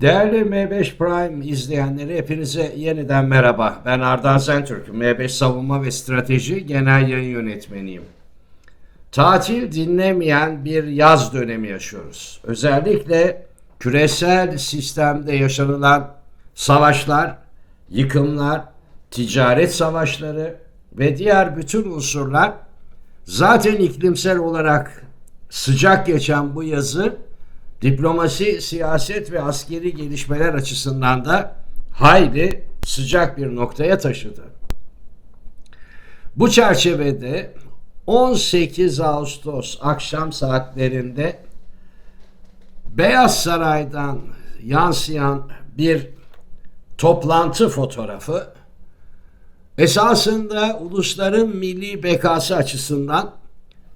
Değerli M5 Prime izleyenleri hepinize yeniden merhaba. Ben Ardan Sentürk, M5 Savunma ve Strateji Genel Yayın Yönetmeniyim. Tatil dinlemeyen bir yaz dönemi yaşıyoruz. Özellikle küresel sistemde yaşanılan savaşlar, yıkımlar, ticaret savaşları ve diğer bütün unsurlar zaten iklimsel olarak sıcak geçen bu yazı diplomasi, siyaset ve askeri gelişmeler açısından da hayli sıcak bir noktaya taşıdı. Bu çerçevede 18 Ağustos akşam saatlerinde Beyaz Saray'dan yansıyan bir toplantı fotoğrafı esasında ulusların milli bekası açısından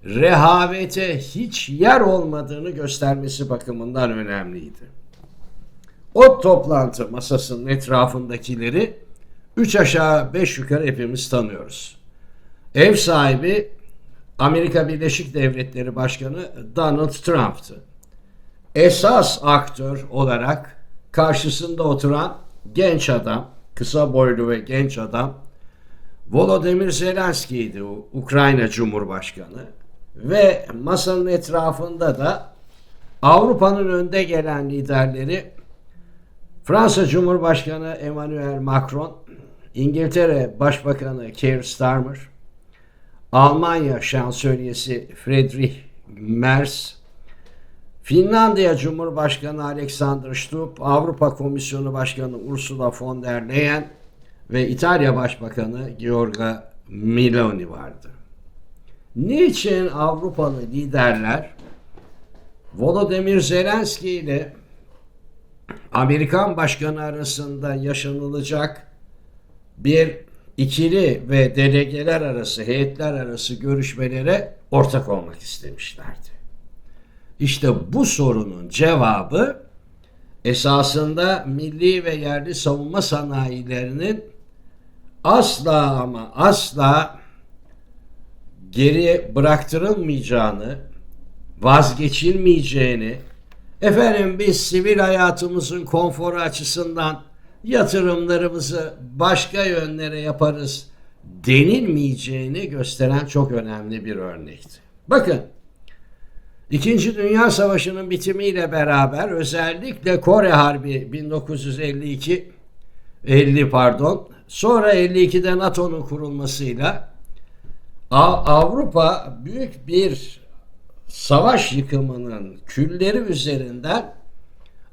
rehavete hiç yer olmadığını göstermesi bakımından önemliydi. O toplantı masasının etrafındakileri üç aşağı beş yukarı hepimiz tanıyoruz. Ev sahibi Amerika Birleşik Devletleri Başkanı Donald Trump'tı. Esas aktör olarak karşısında oturan genç adam, kısa boylu ve genç adam Volodymyr Zelenski'ydi Ukrayna Cumhurbaşkanı ve masanın etrafında da Avrupa'nın önde gelen liderleri Fransa Cumhurbaşkanı Emmanuel Macron, İngiltere Başbakanı Keir Starmer, Almanya Şansölyesi Friedrich Merz, Finlandiya Cumhurbaşkanı Alexander Stubb, Avrupa Komisyonu Başkanı Ursula von der Leyen ve İtalya Başbakanı Giorgia Meloni vardı. Niçin Avrupalı liderler Volodymyr Zelenski ile Amerikan Başkanı arasında yaşanılacak bir ikili ve delegeler arası, heyetler arası görüşmelere ortak olmak istemişlerdi. İşte bu sorunun cevabı esasında milli ve yerli savunma sanayilerinin asla ama asla geri bıraktırılmayacağını, vazgeçilmeyeceğini, efendim biz sivil hayatımızın konforu açısından yatırımlarımızı başka yönlere yaparız denilmeyeceğini gösteren çok önemli bir örnekti. Bakın, İkinci Dünya Savaşı'nın bitimiyle beraber özellikle Kore Harbi 1952 50 pardon sonra 52'de NATO'nun kurulmasıyla Avrupa büyük bir savaş yıkımının külleri üzerinden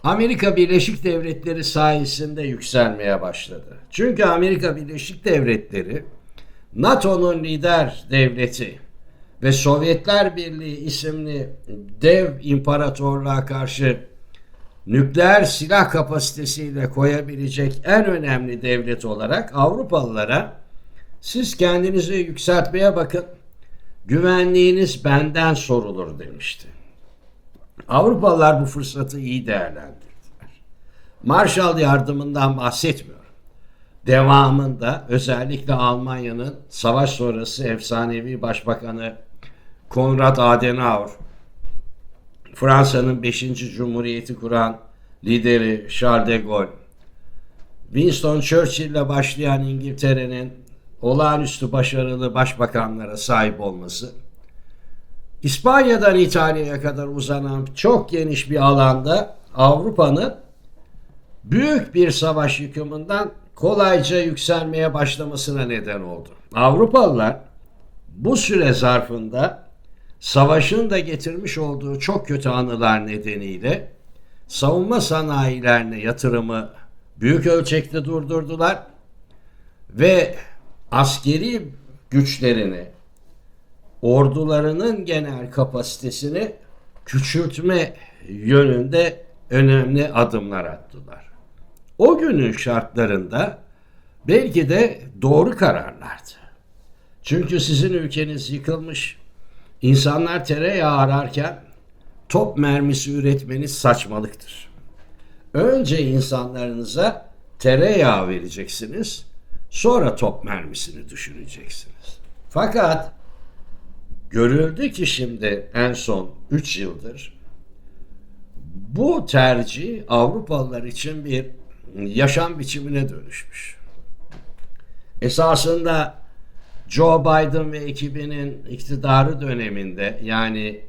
Amerika Birleşik Devletleri sayesinde yükselmeye başladı. Çünkü Amerika Birleşik Devletleri NATO'nun lider devleti ve Sovyetler Birliği isimli dev imparatorluğa karşı nükleer silah kapasitesiyle koyabilecek en önemli devlet olarak Avrupalılara siz kendinizi yükseltmeye bakın. Güvenliğiniz benden sorulur demişti. Avrupalılar bu fırsatı iyi değerlendirdiler. Marshall yardımından bahsetmiyorum. Devamında özellikle Almanya'nın savaş sonrası efsanevi başbakanı Konrad Adenauer, Fransa'nın 5. Cumhuriyeti kuran lideri Charles de Gaulle, Winston Churchill ile başlayan İngiltere'nin olağanüstü başarılı başbakanlara sahip olması, İspanya'dan İtalya'ya kadar uzanan çok geniş bir alanda Avrupa'nın büyük bir savaş yıkımından kolayca yükselmeye başlamasına neden oldu. Avrupalılar bu süre zarfında savaşın da getirmiş olduğu çok kötü anılar nedeniyle savunma sanayilerine yatırımı büyük ölçekte durdurdular ve askeri güçlerini, ordularının genel kapasitesini küçültme yönünde önemli adımlar attılar. O günün şartlarında belki de doğru kararlardı. Çünkü sizin ülkeniz yıkılmış, insanlar tereyağı ararken top mermisi üretmeniz saçmalıktır. Önce insanlarınıza tereyağı vereceksiniz, sonra top mermisini düşüneceksiniz. Fakat görüldü ki şimdi en son 3 yıldır Bu tercih Avrupalılar için bir yaşam biçimine dönüşmüş. Esasında Joe Biden ve ekibinin iktidarı döneminde yani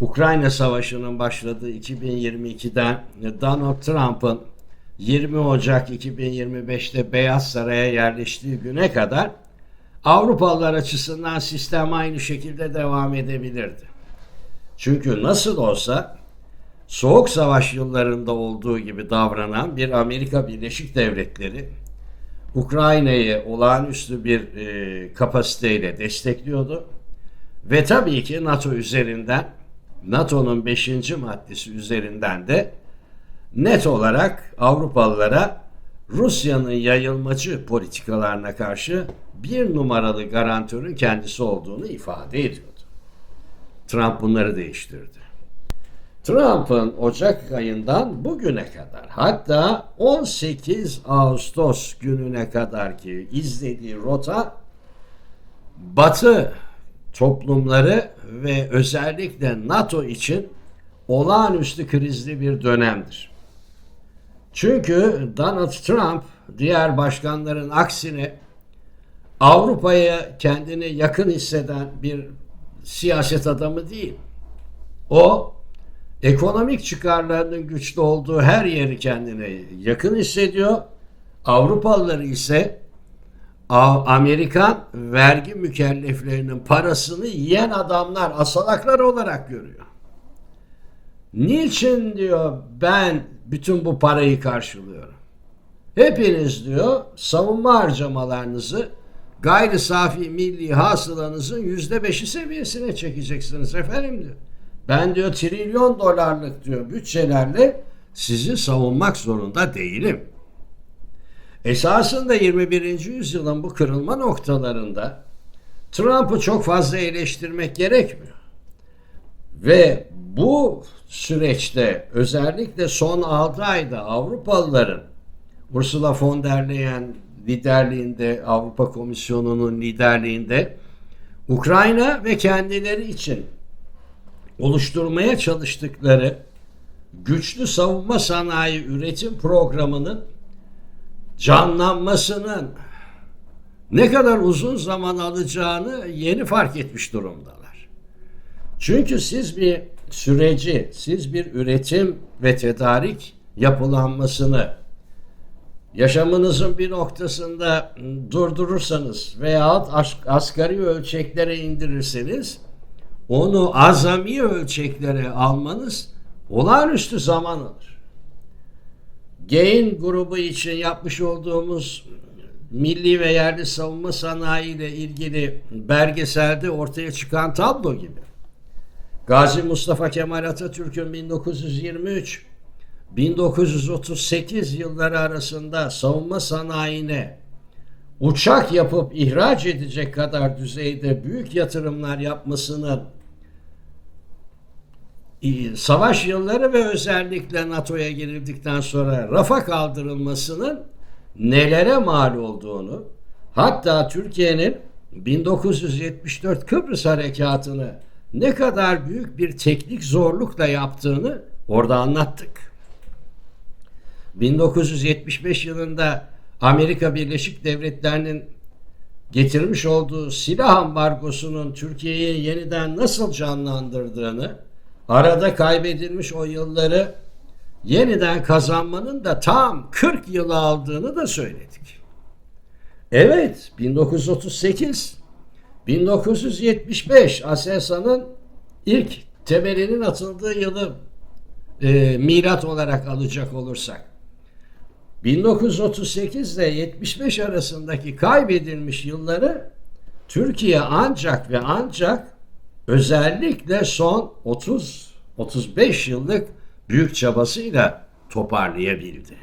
Ukrayna Savaşı'nın başladığı 2022'den Donald Trump'ın 20 Ocak 2025'te Beyaz Saray'a yerleştiği güne kadar Avrupalılar açısından sistem aynı şekilde devam edebilirdi. Çünkü nasıl olsa Soğuk Savaş yıllarında olduğu gibi davranan bir Amerika Birleşik Devletleri Ukrayna'yı olağanüstü bir e, kapasiteyle destekliyordu. Ve tabii ki NATO üzerinden NATO'nun 5. maddesi üzerinden de net olarak Avrupalılara Rusya'nın yayılmacı politikalarına karşı bir numaralı garantörün kendisi olduğunu ifade ediyordu. Trump bunları değiştirdi. Trump'ın Ocak ayından bugüne kadar hatta 18 Ağustos gününe kadar ki izlediği rota Batı toplumları ve özellikle NATO için olağanüstü krizli bir dönemdir. Çünkü Donald Trump diğer başkanların aksine Avrupa'ya kendini yakın hisseden bir siyaset adamı değil. O ekonomik çıkarlarının güçlü olduğu her yeri kendine yakın hissediyor. Avrupalıları ise Amerikan vergi mükelleflerinin parasını yiyen adamlar, asalaklar olarak görüyor. Niçin diyor ben bütün bu parayı karşılıyorum? Hepiniz diyor savunma harcamalarınızı gayri safi milli hasılanızın yüzde beşi seviyesine çekeceksiniz efendim diyor. Ben diyor trilyon dolarlık diyor bütçelerle sizi savunmak zorunda değilim. Esasında 21. yüzyılın bu kırılma noktalarında Trump'ı çok fazla eleştirmek gerekmiyor. Ve bu süreçte özellikle son 6 ayda Avrupalıların Ursula von der Leyen liderliğinde Avrupa Komisyonu'nun liderliğinde Ukrayna ve kendileri için oluşturmaya çalıştıkları güçlü savunma sanayi üretim programının canlanmasının ne kadar uzun zaman alacağını yeni fark etmiş durumdalar. Çünkü siz bir süreci, siz bir üretim ve tedarik yapılanmasını yaşamınızın bir noktasında durdurursanız veya asgari ölçeklere indirirseniz onu azami ölçeklere almanız olağanüstü zaman alır. Gain grubu için yapmış olduğumuz milli ve yerli savunma sanayi ile ilgili belgeselde ortaya çıkan tablo gibi. Gazi Mustafa Kemal Atatürk'ün 1923 1938 yılları arasında savunma sanayine uçak yapıp ihraç edecek kadar düzeyde büyük yatırımlar yapmasının savaş yılları ve özellikle NATO'ya girildikten sonra rafa kaldırılmasının nelere mal olduğunu hatta Türkiye'nin 1974 Kıbrıs harekatını ne kadar büyük bir teknik zorlukla yaptığını orada anlattık. 1975 yılında Amerika Birleşik Devletleri'nin getirmiş olduğu silah ambargosunun Türkiye'yi yeniden nasıl canlandırdığını, arada kaybedilmiş o yılları yeniden kazanmanın da tam 40 yılı aldığını da söyledik. Evet, 1938 1975 Aselsan'ın ilk temelinin atıldığı yılı e, milat olarak alacak olursak 1938 ile 75 arasındaki kaybedilmiş yılları Türkiye ancak ve ancak özellikle son 30 35 yıllık büyük çabasıyla toparlayabildi.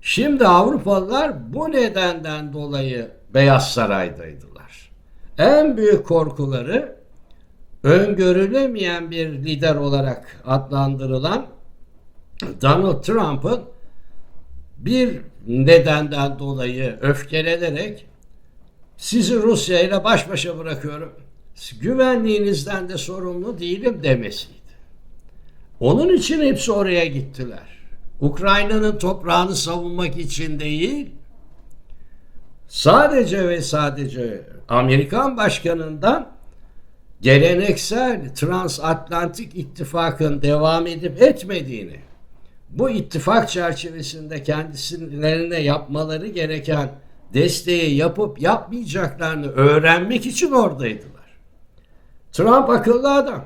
Şimdi Avrupalılar bu nedenden dolayı Beyaz Saray'daydılar. En büyük korkuları öngörülemeyen bir lider olarak adlandırılan Donald Trump'ın bir nedenden dolayı öfkelenerek sizi Rusya ile baş başa bırakıyorum. Güvenliğinizden de sorumlu değilim demesiydi. Onun için hepsi oraya gittiler. Ukrayna'nın toprağını savunmak için değil, sadece ve sadece Amerikan başkanından geleneksel transatlantik ittifakın devam edip etmediğini, bu ittifak çerçevesinde kendisilerine yapmaları gereken desteği yapıp yapmayacaklarını öğrenmek için oradaydılar. Trump akıllı adam.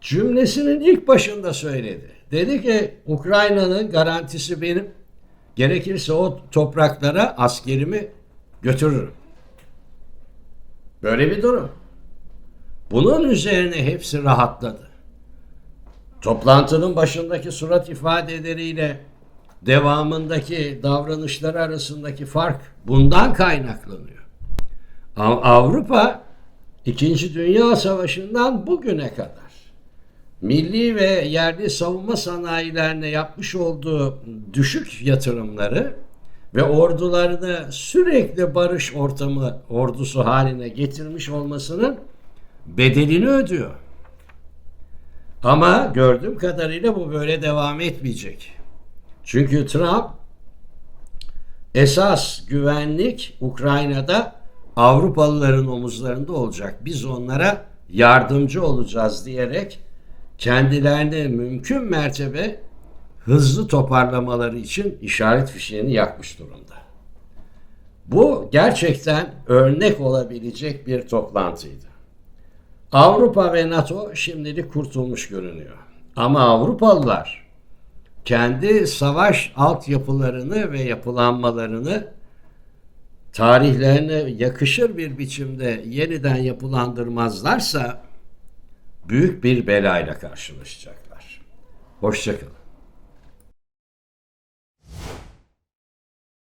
Cümlesinin ilk başında söyledi. Dedi ki Ukrayna'nın garantisi benim. Gerekirse o topraklara askerimi götürürüm. Böyle bir durum. Bunun üzerine hepsi rahatladı. Toplantının başındaki surat ifadeleriyle devamındaki davranışlar arasındaki fark bundan kaynaklanıyor. Av- Avrupa İkinci Dünya Savaşı'ndan bugüne kadar milli ve yerli savunma sanayilerine yapmış olduğu düşük yatırımları ve ordularını sürekli barış ortamı ordusu haline getirmiş olmasının bedelini ödüyor. Ama gördüğüm kadarıyla bu böyle devam etmeyecek. Çünkü Trump esas güvenlik Ukrayna'da Avrupalıların omuzlarında olacak. Biz onlara yardımcı olacağız diyerek kendilerine mümkün mertebe hızlı toparlamaları için işaret fişeğini yakmış durumda. Bu gerçekten örnek olabilecek bir toplantıydı. Avrupa ve NATO şimdilik kurtulmuş görünüyor. Ama Avrupalılar kendi savaş altyapılarını ve yapılanmalarını tarihlerine yakışır bir biçimde yeniden yapılandırmazlarsa büyük bir belayla karşılaşacaklar. Hoşçakalın.